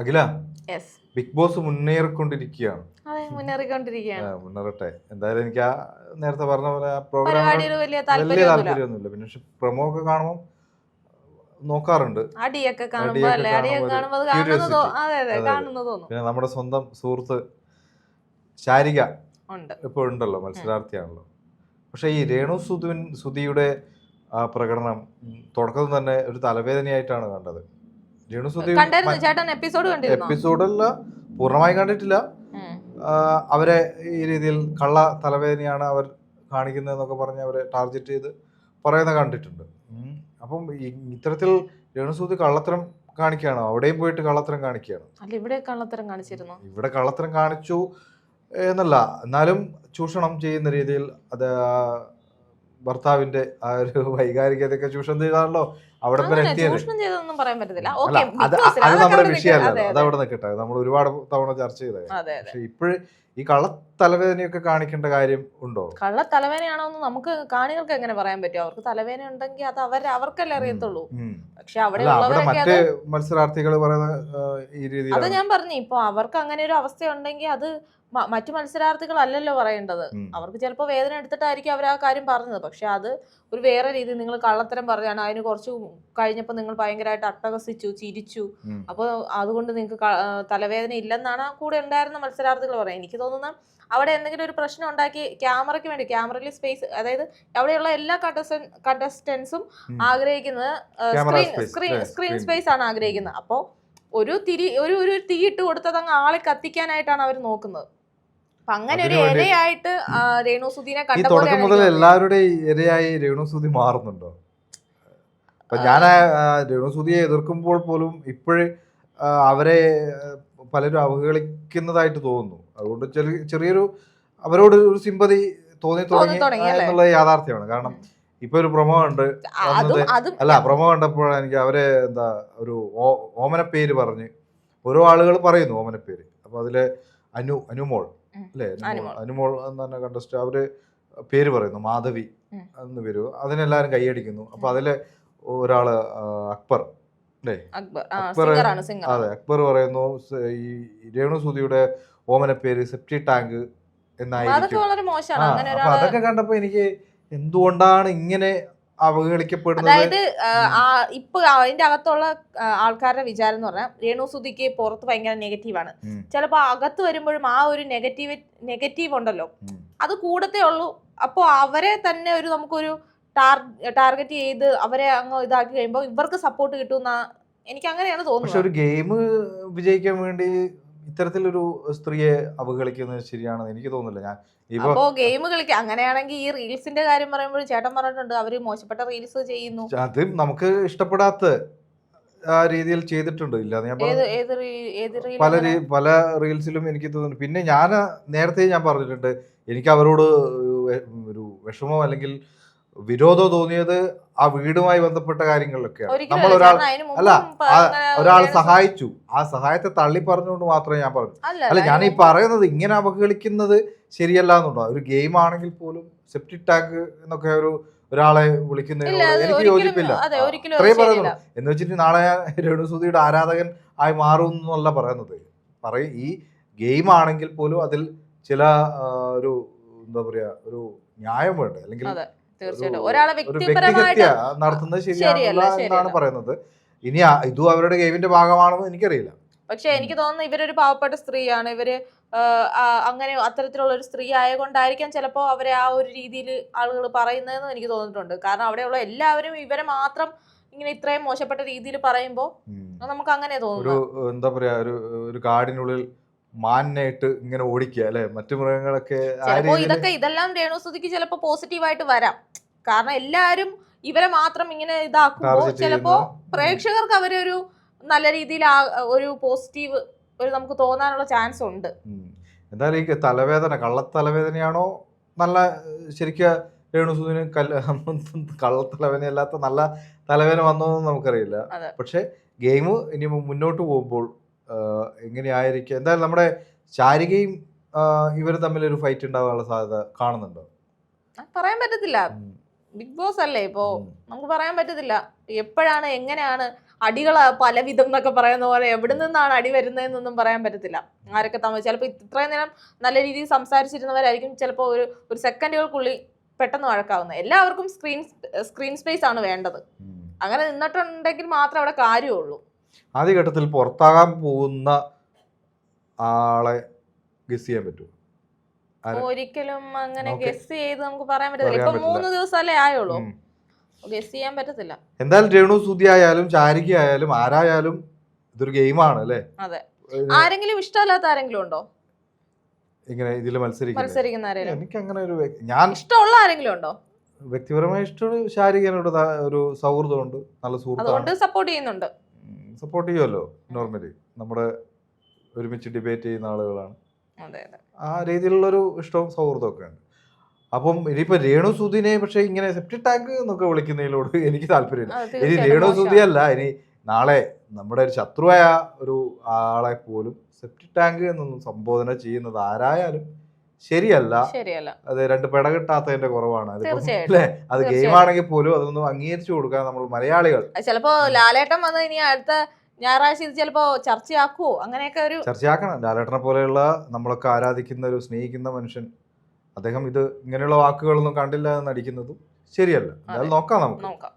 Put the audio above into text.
അഖില big boss മുന്നേറിക്കൊണ്ടിരിക്കുകയാണ്. മുന്നേറട്ടെ. എന്തായാലും എനിക്ക് ആ നേരത്തെ പറഞ്ഞ പോലെ ആ പ്രോഗ്രാം വലിയ താല്പര്യമൊന്നുമില്ല. പിന്നെ പക്ഷെ പ്രൊമോ ഒക്കെ കാണുമ്പോൾ നോക്കാറുണ്ട്. പിന്നെ നമ്മുടെ സ്വന്തം സുഹൃത്ത് ശാരിക ഉണ്ട്. ഇപ്പോഴുണ്ടല്ലോ മത്സരാർത്ഥിയാണല്ലോ. പക്ഷെ ഈ രേണു സുധുവിൻ സുധിയുടെ ആ പ്രകടനം തുടക്കത്തിൽ തന്നെ ഒരു തലവേദനയായിട്ടാണ് കണ്ടത്. രേണു സുധി കണ്ടായിരുന്നു? ചേട്ടൻ എപ്പിസോഡ് കണ്ടിരുന്നോ? എപ്പിസോഡല്ല പൂർണമായി കണ്ടിട്ടില്ല. അവരെ ഈ രീതിയിൽ കള്ള തലവേദനയാണ് അവർ കാണിക്കുന്നതെന്നൊക്കെ പറഞ്ഞ് അവരെ ടാർഗറ്റ് ചെയ്ത് പറയുന്ന കണ്ടിട്ടുണ്ട്. അപ്പം ഇത്തരത്തിൽ രേണുസൂതി കള്ളത്തരം കാണിക്കുകയാണോ? അവിടെയും പോയിട്ട് കള്ളത്തരം കാണിക്കുകയാണ്. അല്ല ഇവിടെ കള്ളത്തരം കാണിച്ചിരുന്നു? ഇവിടെ കള്ളത്തരം കാണിച്ചു എന്നല്ല. എന്നാലും ചൂഷണം ചെയ്യുന്ന രീതിയിൽ അത് ഭർത്താവിന്റെ ആ ഒരു വൈകാരികതയൊക്കെ ചൂഷണം ചെയ്താണല്ലോ. അവിടെ ചെയ്തൊന്നും പറയാൻ പറ്റത്തില്ല. അത് അത് നമ്മുടെ വിഷയമല്ല. അത് അവിടെ നിൽക്കട്ടെ നമ്മൾ ഒരുപാട് തവണ ചർച്ച ചെയ്തത് അതെ അതെ പക്ഷെ ഇപ്പോഴും ഈ കള്ളത്തലവേദനയൊക്കെ കാണിക്കേണ്ട കാര്യം ഉണ്ടോ? കള്ള തലവേദനയാണോ എന്ന് നമുക്ക് കാണികൾക്ക് എങ്ങനെ പറയാൻ പറ്റും? അവർക്ക് തലവേദന ഉണ്ടെങ്കിൽ അത് അവർ അവർക്കല്ലേ അറിയത്തുള്ളൂ. പക്ഷെ അവിടെ മറ്റ് അത് മത്സരാർത്ഥികൾ പറയുന്ന ഈ അത് രീതിയിലാണ് ഞാൻ പറഞ്ഞു. ഇപ്പൊ അവർക്ക് അങ്ങനെ ഒരു അവസ്ഥ ഉണ്ടെങ്കിൽ അത് മറ്റു മത്സരാർത്ഥികൾ അല്ലല്ലോ പറയേണ്ടത്. അവർക്ക് ചിലപ്പോൾ വേദന എടുത്തിട്ടായിരിക്കും അവർ ആ കാര്യം പറഞ്ഞത്. പക്ഷെ അത് ഒരു വേറെ രീതി. നിങ്ങൾ കള്ളത്തരം പറഞ്ഞാണ് അതിന് കുറച്ച് കഴിഞ്ഞപ്പോൾ നിങ്ങൾ ഭയങ്കരമായിട്ട് അട്ടഹസിച്ചു ചിരിച്ചു. അപ്പോൾ അതുകൊണ്ട് നിങ്ങൾക്ക് തലവേദന ഇല്ലെന്നാണ് കൂടെ ഉണ്ടായിരുന്ന മത്സരാർത്ഥികൾ പറയുന്നത്. എനിക്ക് തോന്നുന്ന അവിടെ എന്തെങ്കിലും ഒരു പ്രശ്നം ഉണ്ടാക്കി ക്യാമറയ്ക്ക് വേണ്ടി ക്യാമറയിൽ സ്പേസ് അതായത് അവിടെയുള്ള എല്ലാ കണ്ടസ്റ്റൻ കണ്ടസ്റ്റൻസും ആഗ്രഹിക്കുന്നത് സ്ക്രീൻ സ്ക്രീൻ സ്ക്രീൻ സ്പേസ് ആണ് ആഗ്രഹിക്കുന്നത്. അപ്പോൾ ഒരു തിരി ഒരു ഒരു തീ ഇട്ട് കൊടുത്തത് അങ്ങ് ആളെ കത്തിക്കാനായിട്ടാണ് അവർ നോക്കുന്നത്. അങ്ങനെ ഒരു ഇരയായിട്ട് രേണു സുധീനെ കണ്ടപ്പോൾ എല്ലാവരുടെയും ഇരയായി രേണുസൂതി മാറുന്നുണ്ടോ? അപ്പൊ ഞാൻ രേണുസൂതിയെ എതിർക്കുമ്പോൾ പോലും ഇപ്പോഴും അവരെ പലരും അവഹേളിക്കുന്നതായിട്ട് തോന്നുന്നു. അതുകൊണ്ട് ചെറിയ ചെറിയൊരു അവരോട് ഒരു സിമ്പതി തോന്നി തുടങ്ങി എന്നുള്ളത് യാഥാർത്ഥ്യമാണ്. കാരണം ഇപ്പൊ ഒരു പ്രൊമോ ഉണ്ട് അല്ല പ്രൊമോ കണ്ടപ്പോഴാണ് എനിക്ക് അവരെ എന്താ ഒരു ഓമന പേര് പറഞ്ഞ് ഓരോ ആളുകൾ പറയുന്നു ഓമന പേര് അപ്പൊ അതിലെ അനു അനുമോൾ അല്ലേ? അനുമോൾ. എന്ന് തന്നെ കണ്ടസ്റ്റ് അവർ പേര് പറയുന്നു മാധവി. എന്ന് പേര്. അതിനെല്ലാരും കൈയടിക്കുന്നു. അപ്പൊ അതിൽ ഒരാൾ അക്ബർ അല്ലേ? അക്ബർ അതെ അക്ബർ പറയുന്നു ഈ രേണു സുധിയുടെ ഓമന പേര് സെപ്റ്റി ടാങ്ക് എന്നായിരുന്നു എന്നായിരിക്കും അപ്പൊ അതൊക്കെ കണ്ടപ്പോ എനിക്ക് എന്തുകൊണ്ടാണ് ഇങ്ങനെ അവഹേളിക്കപ്പെടുന്നത്? അതായത് ഇപ്പൊ അതിന്റെ അകത്തുള്ള ആൾക്കാരുടെ വിചാരം എന്ന് പറഞ്ഞാൽ രേണു സുധിക്ക് പുറത്ത് ഭയങ്കര നെഗറ്റീവാണ്. ചിലപ്പോ അകത്ത് വരുമ്പോഴും ആ ഒരു നെഗറ്റീവ് നെഗറ്റീവ് ഉണ്ടല്ലോ. അത് കൂടത്തേ ഉള്ളൂ. അപ്പോൾ അവരെ തന്നെ ഒരു നമുക്കൊരു ടാർഗറ്റ് ചെയ്ത് അവരെ അങ്ങ് ഇതാക്കി കഴിയുമ്പോൾ ഇവർക്ക് സപ്പോർട്ട് കിട്ടുന്ന എനിക്ക് അങ്ങനെയാണ് പക്ഷെ തോന്നുന്നത് ഒരു ഗെയിം വിജയിക്കാൻ വേണ്ടി ഇത്തരത്തിലൊരു സ്ത്രീയെ അവഗണിക്കുന്നത് ശരിയാണെന്ന് എനിക്ക് തോന്നുന്നില്ല. ഞാൻ അപ്പോ ഗെയിം കളിക്കുക അങ്ങനെയാണെങ്കിൽ ഈ റീൽസിന്റെ കാര്യം പറയുമ്പോൾ ചേട്ടൻ പറഞ്ഞിട്ടുണ്ട് അവർ മോശപ്പെട്ട റീൽസ് ചെയ്യുന്നു. അത് നമുക്ക് ഇഷ്ടപ്പെടാത്ത ആ രീതിയിൽ ചെയ്തിട്ടുണ്ട്. ഇല്ല ഞാൻ പല പല റീൽസിലും എനിക്ക് തോന്നുന്നു. പിന്നെ ഞാൻ നേരത്തെ ഞാൻ പറഞ്ഞിട്ടുണ്ട് എനിക്ക് അവരോട് ഒരു വിഷമം അല്ലെങ്കിൽ വിരോധം തോന്നിയത് ആ വീടുമായി ബന്ധപ്പെട്ട കാര്യങ്ങളിലൊക്കെയാണ്. നമ്മൾ ഒരാൾ അല്ല, ഒരാൾ സഹായിച്ചു. ആ സഹായത്തെ തള്ളി പറഞ്ഞുകൊണ്ട് മാത്രമേ ഞാൻ പറഞ്ഞു. അല്ല ഞാൻ ഈ പറയുന്നത് ഇങ്ങനെ അവഹേളിക്കുന്നത് ശരിയല്ല എന്നുണ്ടോ? ഒരു ഗെയിം ആണെങ്കിൽ പോലും സെപ്റ്റി ടാങ്ക് എന്നൊക്കെ ഒരു ഒരാളെ വിളിക്കുന്നതിനോട് എനിക്ക് യോജിപ്പില്ല. ഇത്രയും അത്രയും പറയുന്നു. എന്ന് വെച്ചിട്ട് നാളെ ഞാൻ രേണുസുതിയുടെ ആരാധകൻ ആയി മാറും എന്നല്ല പറയുന്നത്. പറയും ഈ ഗെയിം ആണെങ്കിൽ പോലും അതിൽ ചില ഒരു എന്താ പറയാ ഒരു ന്യായം വേണ്ട? അല്ലെങ്കിൽ തീർച്ചയായിട്ടും. ഒരാളെ വ്യക്തിപരമായിട്ട് നടത്തുന്നത് ശരിയല്ല എന്നാണ് പറയുന്നത്? ഇനി ഇതും അവരുടെ ഗെയിമിന്റെ ഭാഗമാണെന്ന് എനിക്കറിയില്ല. പക്ഷെ എനിക്ക് തോന്നുന്നു ഇവരൊരു പാവപ്പെട്ട സ്ത്രീയാണ്. ഇവർ അങ്ങനെ അത്തരത്തിലുള്ള ഒരു സ്ത്രീ ആയതുകൊണ്ടായിരിക്കാം ചിലപ്പോൾ അവരെ ആ ഒരു രീതിയിൽ ആളുകൾ പറയുന്നതെന്ന് എനിക്ക് തോന്നിയിട്ടുണ്ട്. കാരണം അവിടെയുള്ള എല്ലാവരും ഇവരെ മാത്രം ഇങ്ങനെ ഇത്രയും മോശപ്പെട്ട രീതിയിൽ പറയുമ്പോൾ. നമുക്ക് അങ്ങനെ തോന്നുന്നു എന്താ പറയാ ഒരു ഒരു കാടിനുള്ളിൽ മാനിനായിട്ട് ഇങ്ങനെ ഓടിക്കുക അല്ലെ? മറ്റു മൃഗങ്ങളൊക്കെ ഇതൊക്കെ ഇതെല്ലാം രേണുസുതിക്ക് ചിലപ്പോ പോസിറ്റീവായിട്ട് വരാം. കാരണം എല്ലാരും ഇവരെ മാത്രം ഇങ്ങനെ ഇതാക്കുമ്പോൾ ചിലപ്പോ പ്രേക്ഷകർക്ക് അവരൊരു നല്ല രീതിയിൽ ഒരു പോസിറ്റീവ് ഒരു നമുക്ക് തോന്നാനുള്ള ചാൻസ് ഉണ്ട്. എന്തായാലും ഈ തലവേദന കള്ളത്തലവേദനയാണോ നല്ല ശരിക്കും രേണുസുദിന് കല്ല കള്ളത്തലവേദന അല്ലാത്ത നല്ല തലവേദന വന്നോന്നും നമുക്കറിയില്ല. പക്ഷെ ഗെയിം ഇനി മുന്നോട്ട് പോകുമ്പോൾ എങ്ങനെയായിരിക്കും? എന്തായാലും നമ്മുടെ ശാരികയും ഇവർ തമ്മിൽ ഒരു ഫൈറ്റ് ഉണ്ടാവാനുള്ള സാധ്യത കാണുന്നുണ്ടോ? പറയാൻ പറ്റത്തില്ല. ബിഗ് ബോസ് അല്ലേ ഇപ്പോ? നമുക്ക് പറയാൻ പറ്റത്തില്ല. എപ്പോഴാണ് എങ്ങനെയാണ് അടികൾ പല വിധം എന്നൊക്കെ പറയുന്ന പോലെ എവിടെ നിന്നാണ് അടി വരുന്നതെന്നൊന്നും പറയാൻ പറ്റത്തില്ല. ആരൊക്കെ തമ്മിൽ ചിലപ്പോൾ ഇത്രയും നേരം നല്ല രീതിയിൽ സംസാരിച്ചിരുന്നവരായിരിക്കും ചിലപ്പോൾ ഒരു ഒരു സെക്കൻഡുകൾക്കുള്ളിൽ പെട്ടെന്ന് വഴക്കാവുന്നത്. എല്ലാവർക്കും സ്ക്രീൻ സ്ക്രീൻ സ്പേസ് ആണ് വേണ്ടത്. അങ്ങനെ നിന്നിട്ടുണ്ടെങ്കിൽ മാത്രമേ അവിടെ കാര്യമുള്ളൂ. ആദ്യഘട്ടത്തിൽ പുറത്താകാൻ പോകുന്ന ആളെ ഗസ് ചെയ്യാൻ പറ്റുമോ? ഒരിക്കലും അങ്ങനെ. ഗസ് ചെയ്ത് നമുക്ക് പറയാൻ പറ്റത്തില്ല. പറയാൻ ഇപ്പൊ പറ്റില്ല. മൂന്ന് ദിവസമല്ലേ ആയുള്ളൂ. ഗസ് ചെയ്യാൻ പറ്റത്തില്ല. എന്തായാലും രേണു സുതി ആയാലും ചാരിക ആയാലും ആരായാലും ഇതൊരു ഗെയിമാണ് അല്ലേ? അതെ. ആരെങ്കിലും ഇഷ്ടമല്ലാത്ത ആരെങ്കിലും ഉണ്ടോ? ഇങ്ങനെ ഇതിൽ മത്സരിക്കുന്ന. എനിക്ക് അങ്ങനെ ഒരു ഞാൻ ഇഷ്ടമുള്ള ആരെങ്കിലും ഉണ്ടോ? വ്യക്തിപരമായി ഒരു സൗഹൃദമുണ്ട്. നല്ല സപ്പോർട്ട് ചെയ്യുന്നുണ്ട്. സപ്പോർട്ട് ചെയ്യുമല്ലോ നോർമലി നമ്മുടെ ഒരുമിച്ച് ഡിബേറ്റ് ചെയ്യുന്ന ആളുകളാണ്. ആ രീതിയിലുള്ളൊരു ഇഷ്ടവും സൗഹൃദവും ഒക്കെ ഉണ്ട്. അപ്പം ഇനിയിപ്പോ രേണു സുധിനെ പക്ഷെ ഇങ്ങനെ സെപ്റ്റി ടാങ്ക് എന്നൊക്കെ വിളിക്കുന്നതിലോട് എനിക്ക് താല്പര്യമില്ല. ഇനി രേണു സുധി അല്ല ഇനി നാളെ നമ്മുടെ ഒരു ശത്രുവായ ഒരു ആളെ പോലും സെപ്റ്റി ടാങ്ക് എന്നൊന്നും സംബോധന ചെയ്യുന്നത് ആരായാലും ശരിയല്ല. അത് രണ്ട് പിട കിട്ടാത്തതിന്റെ കുറവാണ്. അല്ലേ? അത് ഗെയിം ആണെങ്കിൽ പോലും അതൊന്നും അംഗീകരിച്ചു കൊടുക്കാൻ നമ്മൾ മലയാളികൾ. ചിലപ്പോ ലാലേട്ടൻ വന്ന് ഇനി അടുത്ത ഞായറാഴ്ച ഇത് ചിലപ്പോ ചർച്ചയാക്കുവോ? അങ്ങനെയൊക്കെ ഒരു ചർച്ചയാക്കണം. ലാലേട്ടനെ പോലെയുള്ള നമ്മളൊക്കെ ആരാധിക്കുന്ന ഒരു സ്നേഹിക്കുന്ന മനുഷ്യൻ അദ്ദേഹം ഇത് ഇങ്ങനെയുള്ള വാക്കുകളൊന്നും കണ്ടില്ല എന്ന് നടിക്കുന്നതും ശരിയല്ല. നോക്കാം നമുക്ക്. നോക്കാം.